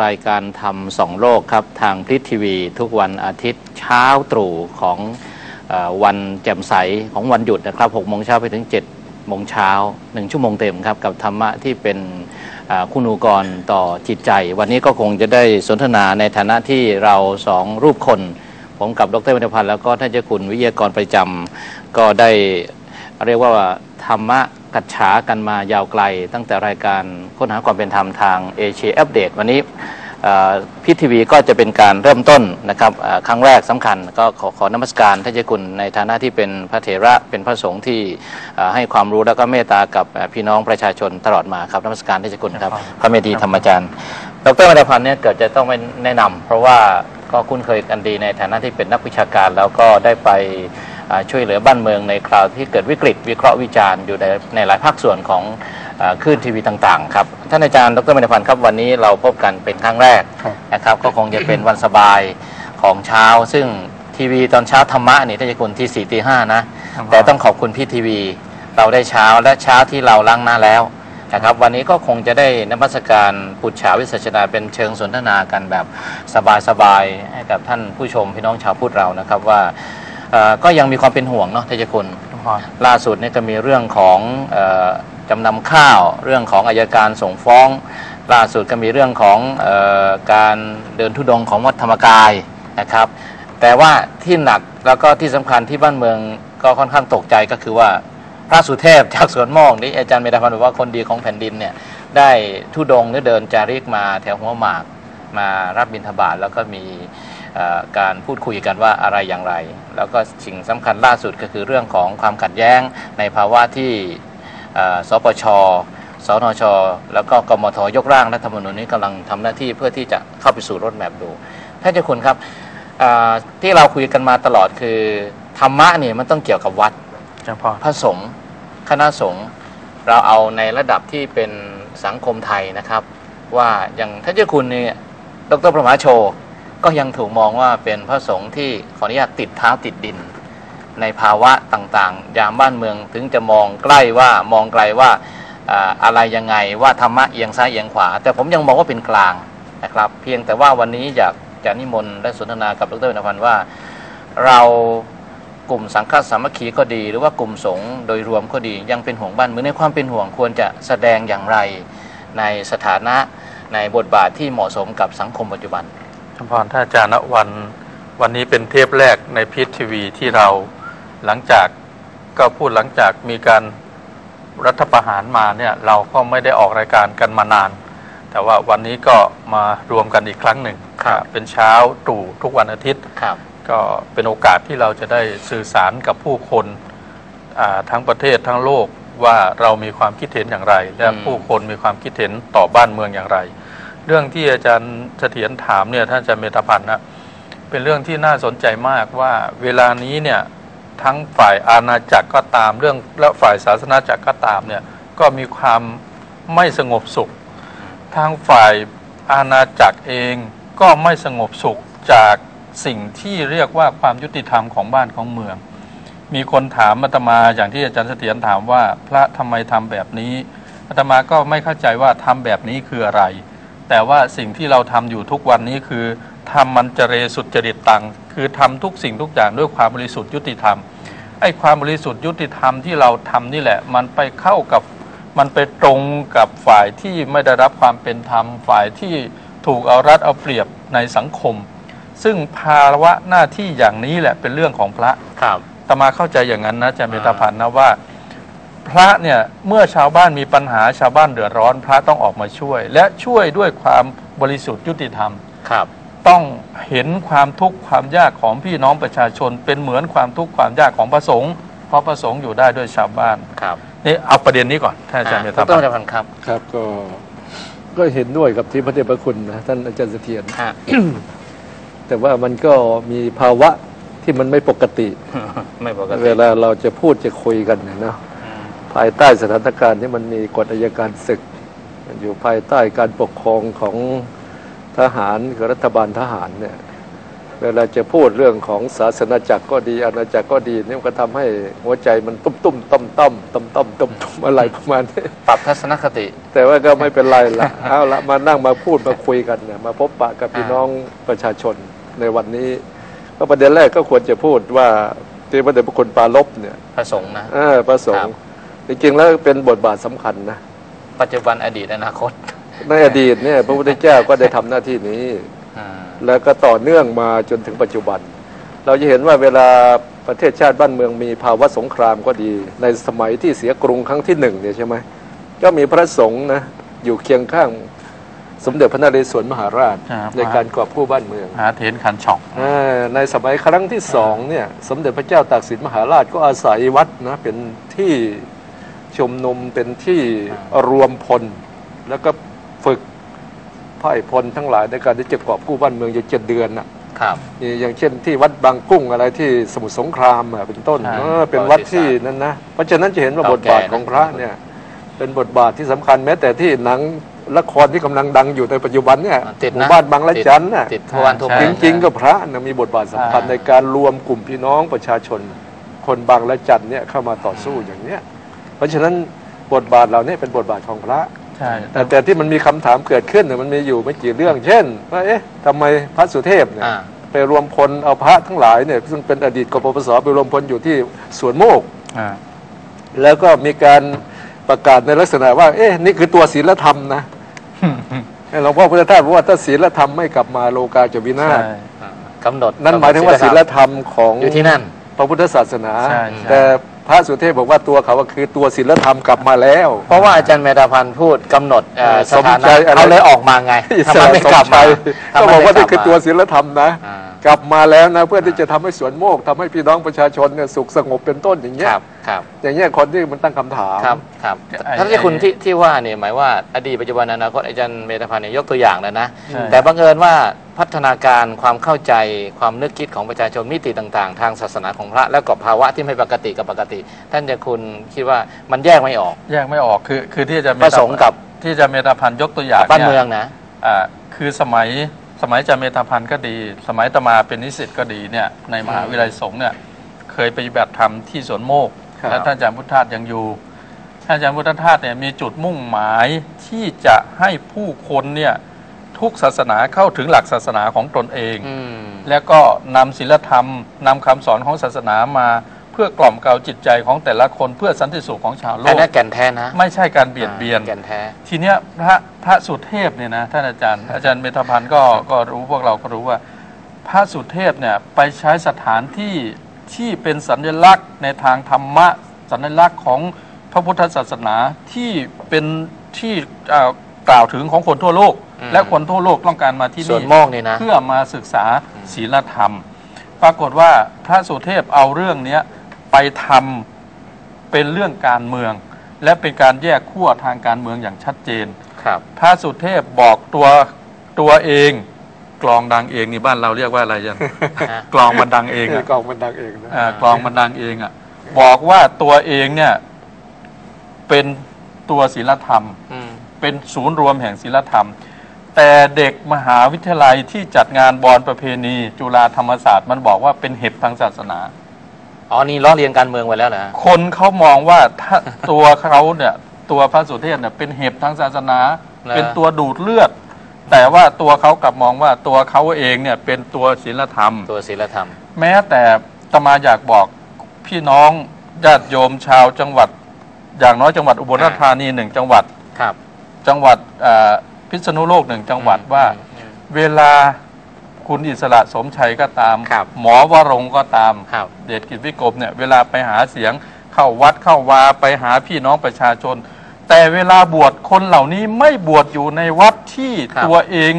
รายการทำสองโลกครับ ทางพริทีวี ทุกวันอาทิตย์เช้าตรู่ของอวันแจ่มใสของวันหยุดนะครับ6โมงเช้าไปถึง7โมงเช้า1ชั่วโมงเต็มครับ กับธรรมะที่เป็นอ่าคุณูกรต่อจิตใจ วันนี้ก็คงจะได้สนทนาในฐานะที่เราสองรูปคน ผมกับดรวิทพันธ์แล้วก็ท่านเจ้าคุณวิทยากรประจำก็ได้เรียกว่าธรรมะ กัจฉากันมายาวไกล ตั้งแต่รายการค้นหาความเป็นธรรมทางเอเชียอัปเดตวันนี้เอ่อพิทีวีก็จะเป็นการเริ่มต้นนะครับเอ่อครั้งแรกสำคัญก็ขอขอนมัสการท่านเจ้าคุณในฐานะที่เป็นพระเถระเป็นพระสงฆ์ที่เอ่อให้ความรู้แล้วก็เมตตากับเอ่อพี่น้องประชาชนตลอดมาครับนมัสการท่านเจ้าคุณครับพระเมธีธรรมจารย์ ดรวรรณพันธ์เนี่ยเกิดจะต้องไปแนะนำเพราะว่าก็คุ้นเคยกันดีในฐานะที่เป็นนักวิชาการแล้วก็ได้ไปอ่า ช่วยเหลือบ้านเมืองในคราวที่เกิดวิกฤต วิเคราะห์วิจารณ์อยู่ในในหลายภาคส่วนของอ่าคลื่นทีวีต่างๆครับท่านอาจารย์ดรวรรณพันธ์ครับวันนี้เราพบกันเป็นครั้งแรกครับนะครับก็คงจะเป็นวันสบายของเช้า ซึ่งทีวีตอนเช้าธรรมะนี่ท่านจะคุณที่สี่ตีห้านะแต่ต้องขอบคุณพี่ทีวี เราได้เช้าและเช้าที่เราล้างหน้าแล้วนะครับวันนี้ก็คงจะได้นมัสการปุจฉาวิสัชนาเป็นเชิงสนทนากันแบบสบายๆให้กับท่านผู้ชมพี่น้องชาวพุทธเรานะครับว่าเอ่อ ก็ยังมีความเป็นห่วงเนาะทจคุณล่าสุดเนี่ยก็มีเรื่องของเออจำนำข้าว เรื่องของอายการส่งฟ้อง ล่าสุดก็มีเรื่องของเออการเดินทุดงค์ของวัดธรรมกายนะครับ แต่ว่าที่หนักแล้วก็ที่สำคัญที่บ้านเมืองก็ค่อนข้างตกใจก็คือว่าพระสุเทพจากสวนโมกนี่อาจารย์เมธาพันธ์บอกว่าคนดีของแผ่นดินเนี่ยได้ทุดงค์หรือเดินจาริกมาแถวหัวหมากมารับบิณฑบาตแล้วก็มีเอ่อ การพูดคุยกันว่าอะไรอย่างไร แล้วก็สิ่งสำคัญล่าสุดก็คือเรื่องของความขัดแย้งในภาวะที่เอ่อสปชสนช แล้วก็กมทยกร่างรัฐธรรมนูญนี้กำลังทำหน้าที่เพื่อที่จะเข้าไปสู่รถแมพดูท่านเจ้าคุณครับเอ่อที่เราคุยกันมาตลอดคือธรรมะเนี่ยมันต้องเกี่ยวกับวัดเจ้าพ่อพระสงฆ์คณะสงฆ์เราเอาในระดับที่เป็นสังคมไทยนะครับ ว่าอย่างท่านเจ้าคุณเนี่ยดรประมาโช ก็ยังถูกมองว่าเป็นพระสงฆ์ที่ขออนุญาตติดเท้าติดดิน ในภาวะต่างๆ ยามบ้านเมืองถึงจะมองใกล้ว่ามองไกลว่าอะไรยังไงว่าธรรมะเอียงซ้ายเอียงขวา แต่ผมยังมองว่าเป็นกลางนะครับ เพียงแต่ว่าวันนี้อยากจะนิมนต์และสนทนากับดรวินพันธ์ว่า เรากลุ่มสังฆสามัคคีก็ดี หรือว่ากลุ่มสงฆ์โดยรวมก็ดียังเป็นห่วงบ้านเมืองในความเป็นห่วงควรจะแสดงอย่างไรในสถานะในบทบาทที่เหมาะสมกับสังคมปัจจุบัน เจ้าพ่อท่านอาจารย์ณวัน วันนี้เป็นเทปแรกในพีททีวีที่เราหลังจากก็พูดหลังจากมีการรัฐประหารมาเนี่ยเราก็ไม่ได้ออกรายการกันมานาน แต่ว่าวันนี้ก็มารวมกันอีกครั้งหนึ่งครับเป็นเช้าตรู่ทุกวันอาทิตย์ครับก็เป็นโอกาสที่เราจะได้สื่อสารกับผู้คนอ่าทั้งประเทศทั้งโลกว่าเรามีความคิดเห็นอย่างไร และอืมผู้คนมีความคิดเห็นต่อบ้านเมืองอย่างไร เรื่องที่อาจารย์เสถียรถามเนี่ยท่านอาจารย์เมตาพันธ์นะเป็นเรื่องที่น่าสนใจมากว่าเวลานี้เนี่ยทั้งฝ่ายอาณาจักรก็ตามเรื่องและฝ่ายศาสนาจักรก็ตามเนี่ยก็มีความไม่สงบสุข ทางฝ่ายอาณาจักรเองก็ไม่สงบสุขจากสิ่งที่เรียกว่าความยุติธรรมของบ้านของเมือง มีคนถามอาตมาอย่างที่อาจารย์เสถียรถามว่าพระทำไมทำแบบนี้อาตมาก็ไม่เข้าใจว่าทำแบบนี้คืออะไร แต่ว่าสิ่งที่เราทำอยู่ทุกวันนี้คือทำมันเจเรสุจริตตังคือทำทุกสิ่งทุกอย่างด้วยความบริสุทธิ์ยุติธรรมไอ้ความบริสุทธิ์ยุติธรรมที่เราทำนี่แหละ มันไปเข้ากับมันไปตรงกับฝ่ายที่ไม่ได้รับความเป็นธรรม ฝ่ายที่ถูกเอารัดเอาเปรียบในสังคม ซึ่งภาวะหน้าที่อย่างนี้แหละเป็นเรื่องของพระครับตมาเข้าใจอย่างนั้นนะอาจารย์เมตาพันธ์นะว่า พระเนี่ยเมื่อชาวบ้านมีปัญหาชาวบ้านเดือดร้อน พระต้องออกมาช่วย และช่วยด้วยความบริสุทธิ์ยุติธรรมครับ ต้องเห็นความทุกข์ความยากของพี่น้องประชาชน เป็นเหมือนความทุกข์ความยากของพระสงฆ์เพราะพระสงฆ์อยู่ได้ด้วยชาวบ้านครับนี่เอาประเด็นนี้ก่อนท่านอาจารย์เมดตารพัวินธ์นพันธ์ครับครับก็ก็เห็นด้วยกับที่พระเดชพระคุณนะท่านอาจารย์เสถียรฮะแต่ว่ามันก็มีภาวะที่มันไม่ปกติ ไม่ปกติ เวลาเราจะพูดจะคุยกันเนี่ยเนาะอืม ภายใต้สถานการณ์ที่มันมีกฎอัยการศึกมันอยู่ภายใต้การปกครองของทหารกับรัฐบาลทหารเนี่ยเวลาจะพูดเรื่องของศาสนาจักรก็ดีอาณาจักรก็ดีนี่มันก็ทำให้หัวใจมันตุ้มตุ้มๆต่อมต่อมต่อมต่อมต่อมต่อมอะไรประมาณนี้ปรับทัศนคติ แต่ว่าก็ไม่เป็นไรละเอาละมานั่งมาพูดมาคุยกันเนี่ยมาพบปะกับพี่น้องประชาชนในวันนี้ก็ประเด็นแรกก็ควรจะพูดว่าที่พระเดชพระคุณปราลบเนี่ยพระสงฆ์นะเออพระสงฆ์ จริงๆแล้วเป็นบทบาทสำคัญนะปัจจุบันอดีตอนาคต ในอดีตเนี่ย พระพุทธเจ้าก็ได้ทำหน้าที่นี้อ่าแล้วก็ต่อเนื่องมาจนถึงปัจจุบัน เราจะเห็นว่าเวลาประเทศชาติบ้านเมืองมีภาวะสงครามก็ดี ในสมัยที่เสียกรุงครั้งที่หนึ่งเนี่ยใช่ไหมก็มีพระสงฆ์นะอยู่เคียงข้างสมเด็จพระนเรศวรมหาราชครับในการกอบกู้บ้านเมืองหาเถนขันช่องอ่าในสมัยครั้งที่สองเนี่ย สมเด็จพระเจ้าตากสินมหาราชก็อาศัยวัดนะเป็นที่ ชุมนุมเป็นที่รวมพล แล้วก็ฝึกพ่ายพลทั้งหลายในการที่จะกอบกู้บ้านเมืองอยู่เจ็ดเดือนน่ะครับนี่อย่างเช่นที่วัดบางกุ้งอะไรที่สมุทรสงครามอะเป็นต้นใช่เออเป็นวัดที่นั่นนะเพราะฉะนั้นจะเห็นว่าบทบาทของพระเนี่ยเป็นบทบาทที่สำคัญแม้แต่ที่หนังละครที่กำลังดังอยู่ในปัจจุบันเนี่ยติดหนะมู่บ้านบางละจันน่ะติดทุกวันทุกใช่วัจนริงๆก็พระนะมีบทบาทสำคัญอ่าในการรวมกลุ่มพี่น้องประชาชน คนบางละจันเนี่ยเข้ามาต่อสู้อย่างเนี้ยเพ ราะฉะนั้นบทบาทเหล่านี้เป็นบทบาทของพระ ใช่ แต่แต่ที่มันมีคำถามเกิดขึ้นเนี่ยมันมีอยู่ไม่กี่เรื่อง เช่นว่าเอ๊ะทำไมพระสุเทพเนี่ยอ่า ไปรวมพลเอาพระทั้งหลายเนี่ยซึ่งเป็นอดีตกปปสไปรวมพลอยู่ที่สวนโมก อ่า แล้วก็มีการประกาศในลักษณะว่า เอ๊ะ นี่คือตัวศีลธรรมนะหลวงพ่อพุทธทาสบอกว่าถ้าศีลธรรมไม่กลับมาโลกาจะวินาศใช่อ่ากำหนดนั่นหมายถึงว่าศีลธรรมของอยู่ที่นั่น พระพุทธศาสนา ใช่ใช่ แต่ พระสุเทพบอกว่าตัวเขาว่าคือตัวศีลธรรมกลับมาแล้ว เพราะว่าอาจารย์เมธาพันธ์พูดกำหนดเอ่อเออสถาสมใจนะอะไรเขาเลยออกมาไงอิสทำไมระไม่สมกลับมาชัยทำก็ไมบอกไม่ว่านี่กลับคือมาตัวศีลธรรมนะอ่า กลับมาแล้วนะเพื่อที่จะทำให้สวนโมกทำให้พี่น้องประชาชนเนี่ยสุขสงบเป็นต้นอย่างเงี้คยรับครับอย่างเงี้ยคนที่มันตั้งคำถามครับครับไอ้ท่านที่คุณที่ที่ว่าเนี่ยหมายว่าอดีตปัจจุบันอนาคตอาจารย์เมธาพันธ์เนี่ยยกตัวอย่างแล้วนะใช่แต่บังเอิญว่าพัฒนาการความเข้าใจความนึกคิดของประชาชนมิติต่างๆ ทางศาสนาของพระ แล้วกับภาวะที่ไม่ปกติกับปกติ ท่านจะคุณคิดว่ามันแยกไม่ออก แยกไม่ออกคือคือที่จะพระสงฆ์กับที่จะเมตาพันธ์ยกตัวอย่างบ้านยเมืองนะอ่าคือสมัย สมัยจะเมตาพันธ์ก็ดี สมัยตมาเป็นนิสิตก็ดีเนี่ยในมหาวิทยาลัยสงฆ์เนี่ยเคยไปปฏิบัติธรรมที่สวนโมกครับ และท่านอาจารย์พุทธทาสยังอยู่ท่านอาจารย์พุทธทาสเนี่ยมีจุดมุ่งหมายที่จะให้ผู้คนเนี่ยทุกศาสนาเข้าถึงหลักศาสนาของตนเอง อืม แล้วก็นำศีลธรรมนำคำสอนของศาสนามา เพื่อกล่อมเกลาจิตใจของแต่ละคนเพื่อสันติสุขของชาวโลอันก นั้นแก่นแท้นะไม่ใช่การเบียดเบียน แก่นแท้ ทีเนี้ยพระพระสุเทพเนี่ยนะท่านอาจารย์ อาจารย์เมธาพันธ์ก็ก็รู้พวกเราก็รู้ว่า พระสุเทพเนี่ยไปใช้สถานที่ที่เป็นสัญลักษณ์ในทางธรรมะ สัญลักษณ์ของพระพุทธศาสนาที่เป็นที่เอ่อกล่าวถึงของคนทั่วโลก อืม และคนทั่วโลกต้องการมาที่ส่วนนี่ โมกนี่นะ เพื่อมาศึกษาศีลธรรม ปรากฏว่าพระสุเทพเอาเรื่องเนี้ย ไปทำเป็นเรื่องการเมือง และเป็นการแยกขั้วทางการเมืองอย่างชัดเจน ครับ พระสุเทพบอกตัวตัวเองกลองดังเองนี่บ้านเราเรียกว่าอะไรยันฮะกลองมันดังเองเอออะกองมันดังเองนะอ่ากลองมันดังเองอะบอกว่าตัวเองเนี่ยเป็นตัวศีลธรรม อืมเป็นศูนย์รวมแห่งศีลธรรม แต่เด็กมหาวิทยาลัยที่จัดงานบอลประเพณี จุฬาธรรมศาสตร์มันบอกว่าเป็นเห็บทางศาสนา อ๋อนี่ล้อเลียนการเมืองไว้แล้วนะคนเขามองว่าถ้าตัวเขาเนี่ยตัวพระสุเทพเนี่ยเป็นเห็บทางศาสนานะเป็นตัวดูดเลือด แต่ว่าตัวเขากลับมองว่าตัวเขาเองเนี่ยเป็นตัวศีลธรรม ตัวศีลธรรม แม้แต่ตมาอยากบอกพี่น้องญาติโยมชาวจังหวัด อย่างน้อยจังหวัดอุบลราชธานีหนึ่งจังหวัดครับ จังหวัดเอ่อพิษณุโลกหนึ่งจังหวัดว่าอืมเวลา คุณอิสระสมชัยก็ตาม ครับหมอวรงค์ก็ตาม ครับ เดชกิจวิกรมเนี่ยเวลาไปหาเสียงเข้าวัดเข้าวาไปหาพี่น้องประชาชน แต่เวลาบวชคนเหล่านี้ไม่บวชอยู่ในวัดที่ครับ ตัวเอง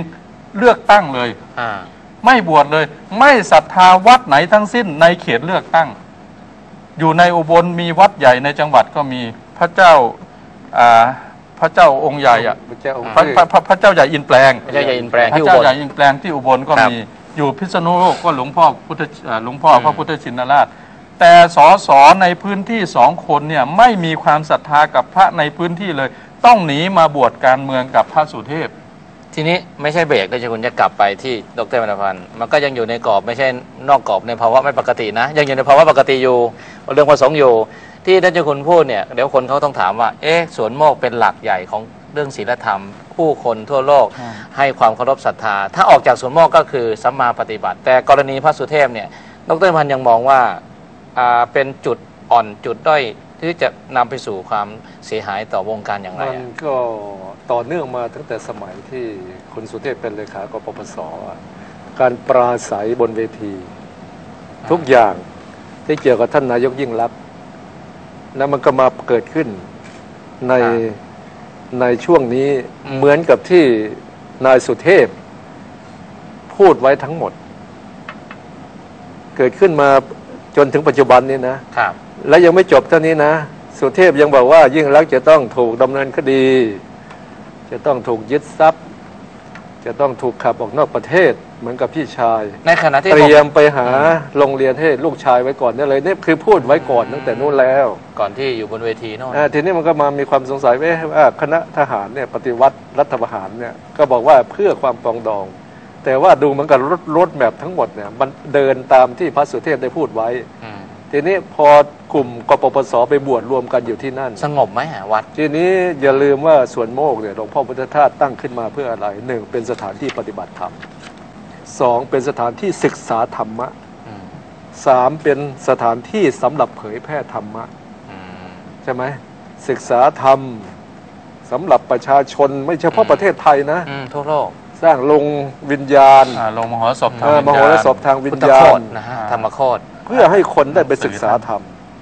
เลือกตั้งเลย อ่า ไม่บวชเลย ไม่ศรัทธาวัดไหนทั้งสิ้นในเขตเลือกตั้ง อยู่ในอุบลมีวัดใหญ่ในจังหวัดก็มีพระเจ้าอ่าพ ระเจ้าองค์ใหญ่อะพระเจ้าองค์พระพระพระพระเจ้าใหญ่อินแปลงพระเจ้าใหญ่อินแปลงพระที่อุเจ้าบลใหญ่อินแปลงที่อุบลก็ครับมี อยู่พิษณุโลกก็หลวงพ่อพุทธเอ่อหลวงพ่ออืมพระพุทธชินราช แต่สอสอในพื้นที่สองคนเนี่ยไม่มีความศรัทธากับพระในพื้นที่เลย ต้องหนีมาบวชการเมืองกับพระสุเทพ ทีนี้ไม่ใช่เบรกเลยจะคุณจะกลับไปที่ดรมณพันธ์มันก็ยังอยู่ในกรอบไม่ใช่นอกกรอบในภาวะไม่ปกตินะ ยังอยู่ในภาวะปกติอยู่เรื่องประสงค์อยู่ ที่ท่านเจ้าคุณพูดเนี่ยเดี๋ยวคนเขาต้องถามว่า เอ๊ะสวนโมกเป็นหลักใหญ่ของเรื่องศีลธรรม ผู้คนทั่วโลกอืมให้ความเคารพศรัทธา ถ้าออกจากสวนโมกก็คือสัมมาปฏิบัติ แต่กรณีพระสุเทพเนี่ยดรพันธ์ยังมองว่าอ่าเป็นจุดอ่อนจุดด้อยที่จะนำไปสู่ความเสียหายต่อวงการอย่างไรมันอะก็ต่อเนื่องมาตั้งแต่สมัยที่คุณสุเทพเป็นเลขากปปสอะการปราศัยบนเวที ทุกอย่างที่เกี่ยวกับท่านนายกยิ่งรักษณ์ แล้วมันก็มาเกิดขึ้นในในช่วงนี้เหมือนกับที่นายสุเทพ พูดไว้ทั้งหมด เกิดขึ้นมาจนถึงปัจจุบันนี้นะครับ และยังไม่จบเท่านี้นะ สุเทพยังบอกว่ายิ่งรักษณ์จะต้องถูกดำเนินคดี จะต้องถูกยึดทรัพย์ จะต้องถูกขับออกนอกประเทศเหมือนกับพี่ชาย ในขณะที่เตรียผมไปหาโรงเรียนให้ลูกชายไว้ก่อนนี่เลยนี่คือพูดไว้ก่อนตั้งแต่นู้นแล้วก่อนที่อยู่บนเวทีโน่นอ่าทีนี้มันก็มามีความสงสัยว่าเอ๊ะว่าคณะทหารเนี่ยปฏิวัติรัฐประหารเนี่ยก็บอกว่าเพื่อความปรองดอง แต่ว่าดูเหมือนกับรถรถแมพทั้งหมดเนี่ยมันเดินตามที่พระสุเทพได้พูดไว้อืม ทีนี้พอกลุ่มกปปสไปบวชรวมกันอยู่ที่นั่น สงบไหมอะวัด ทีนี้อย่าลืมว่าสวนโมกเนี่ยหลวงพ่อพุทธทาสตั้งขึ้นมาเพื่ออะไรหนึ่งเป็นสถานที่ปฏิบัติธรรมสองเป็นสถานที่ศึกษาธรรมะอืมสามเป็นสถานที่สำหรับเผยแพร่ธรรมะอืมใช่ไหมศึกษาธรรมสำหรับประชาชนไม่เฉพาะอืมประเทศไทยนะอืมทั่วโลกสร้างลงวิญญาณอ่าลงมหรสพทางเอ่อวิมญโหญาณรสพทางวิพุญทธญาโคณตรนะฮะอ่าธรรมโคตร เพื่อให้คนได้ไปศึกษาธรรม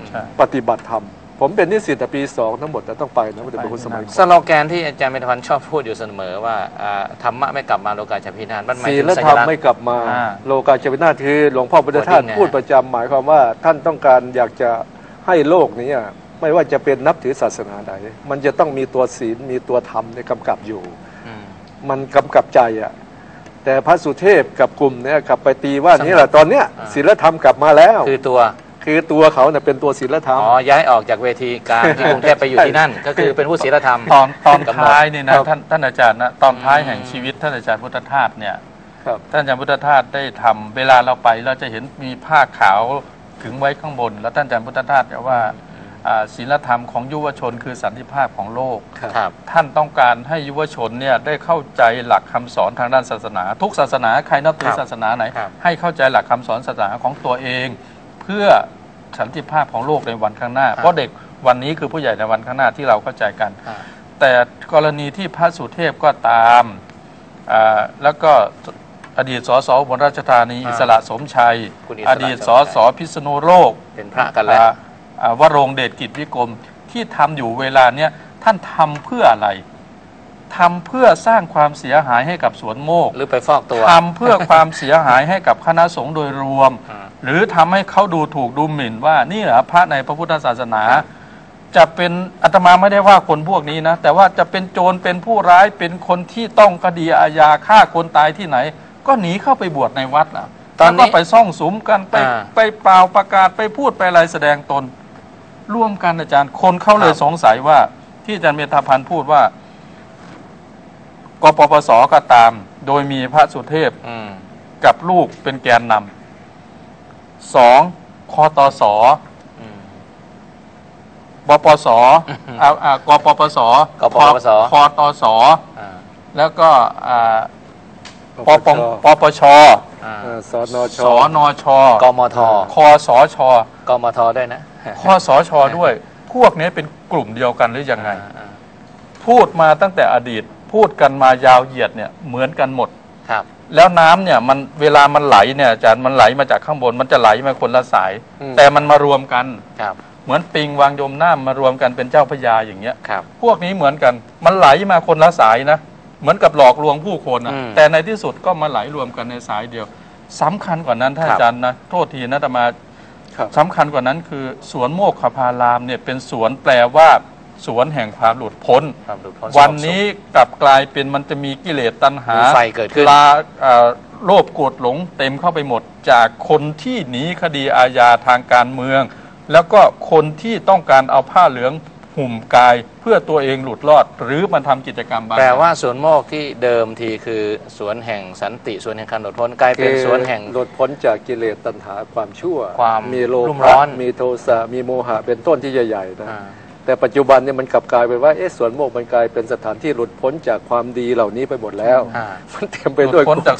ใช่ ปฏิบัติธรรม ผมเป็นนิสิตแต่ปีสองทั้งหมดแต่ต้องไปนะมันจะเป็นคนสมัยก่สอนโลแกนที่อาจารย์เมธพันธ์ชอบพูดอยู่เสมอว่าอ่าธรรมะไม่กลับมาโลกาจะพินาศมันหมายศีถึงลสัธรญรมลักษไม่ณ์ กลับมาอ่า โลกาจวินาศคือหลวงพ่อพุทธทาสวอร์ดิ้งไงพูดประจำหมายความว่าท่านต้องการอยากจะให้โลกนี้อะไม่ว่าจะเป็นนับถือศาสนาใด มันจะต้องมีตัวศีลมีตัวธรรมในยกำกับอยู่ อืม มันกำกับใจอะ แต่พระสุเทพกับกลุ่มเนี่ยกลับไปตีว่าสงบนี่แหละตอนเนี้ยอ่าศีลธรรมกลับมาแล้ว คือตัวคือตัวเขาเนี่ยเป็นตัวศีลธรรมอ๋อย้ายออกจากเวทีกลางที่กรุงเทพไปอยู่ที่นั่น ก็คือเป็นผู้ศีลธรรมตอนตอนกำหนดท้ายนี่นะครับท่านท่านอาจารย์นะตอนท้ายอืมแห่งชีวิตท่านอาจารย์พุทธทาสเนี่ยครับท่านอาจารย์พุทธทาสได้ทำเวลาเราไปเราจะเห็นมีผ้าขาวขึงไว้ข้างบน แล้วท่านอาจารย์พุทธทาสเนี่ยว่าอ่า ศีลธรรมของยุวชนคือสันติภาพของโลก ครับท่านต้องการให้ยุวชนเนี่ยได้เข้าใจหลักคำสอนทางด้านศาสนา ทุกศาสนาใครนับถือครับศาสนาไหน ครับ ให้เข้าใจหลักคำสอนศาสนาของตัวเอง เพื่อสันติภาพของโลกในวันข้างหน้า เพราะเด็กวันนี้คือผู้ใหญ่ในวันข้างหน้าที่เราเข้าใจกัน อ่า แต่กรณีที่พระสุเทพก็ตามอ่าแล้วก็อดีตสสอุบลราชธานี อ่าอิสระสมชัย คุณอิสระอดีตสสมชัยสพิษณุโลกเป็นพระกันแล้ว อ่า อ่าวรงเดชกิจวิกรมที่ทำอยู่เวลาเนี้ยท่านทำเพื่ออะไรทำเพื่อสร้างความเสียหายให้กับสวนโมก หรือไปฟอกตัวทำเพื่อความเสียหายให้กับคณะสงฆ์โดยรวมอ่าหรือทำให้เขาดูถูกดูหมิ่นว่านี่เหรอพระในพระพุทธศาสนา จะเป็นอาตมาไม่ได้ว่าคนพวกนี้นะ แต่ว่าจะเป็นโจรเป็นผู้ร้ายเป็นคนที่ต้องคดีอาญาฆ่าคนตายที่ไหน ก็หนีเข้าไปบวชในวัดนะตอนนี้แล้วก็ไปซ่องสุมกันไปอ่าไปเปล่าประกาศไปพูดไปอะไรแสดงตน ร่วมกันอาจารย์ คนเขาเลยครับสงสัยว่า ที่อาจารย์เมธาพันธ์พูดว่า กปปสก็ตาม โดยมีพระสุเทพอืมกับลูกเป็นแกนนำสองคอตสอืมบปสอ่าอ่ากปปสกปปสคอตสอ่าแล้วก็อ่าปปงปปชอ่าอ่า สนชสนชกมทคอสชกมทด้วยนะคอสชด้วย พวกนี้เป็นกลุ่มเดียวกันหรือยังไงอ่าอ่าพูดมาตั้งแต่อดีต พูดกันมายาวเหยียดเนี่ยเหมือนกันหมดครับแล้วน้ำเนี่ยมันเวลามันไหลเนี่ยอาจารย์มันไหลมาจากข้างบนมันจะไหลมาคนละสายอืมแต่มันมารวมกันครับ เหมือนปิงวางยมน้ำมารวมกันเป็นเจ้าพระยาอย่างเงี้ยครับพวกนี้เหมือนกันมันไหลมาคนละสายนะ เหมือนกับหลอกลวงผู้คนนะอืมแต่ในที่สุดก็มาไหลรวมกันในสายเดียวสำคัญกว่านั้นท่านครับอาจารย์นะโทษทีนะแต่มาครับ สำคัญกว่านั้นคือ สวนโมกขพารามเนี่ยเป็นสวนแปลว่า สวนแห่งความหลุดพ้น ความหลุดพ้น วันนี้กลับกลายเป็นมันจะมีกิเลสตัณหามีไฟเกิดขึ้น ลาเอ่อโลภโกรธหลงเต็มเข้าไปหมด จากคนที่หนีคดีอาญาทางการเมือง แล้วก็คนที่ต้องการเอาผ้าเหลือง หุ่มกายเพื่อตัวเองหลุดรอด หรือมันทำกิจกรรมบางแปลอย่งว่าสวนโมกที่เดิมทีคือสวนแห่งสันติสวนแห่งการอดทนกลายเป็นสวนแห่งหลุดพ้นจากกิเลสตัณหาความชั่ว ความมีโลรุ่มภะร้อนมีโทสะมีโมหะเป็นต้นที่ใหญ่ๆนะอ่าแต่ปัจจุบันเนี่ยมันกลับกลายเป็นว่าเอ๊ะสวนโมกมันกลายเป็นสถานที่หลุดพ้นจากความดีเหล่านี้ไปหมดแล้วอ่ามันเต็มไปหลุดด้วยพ้นจาก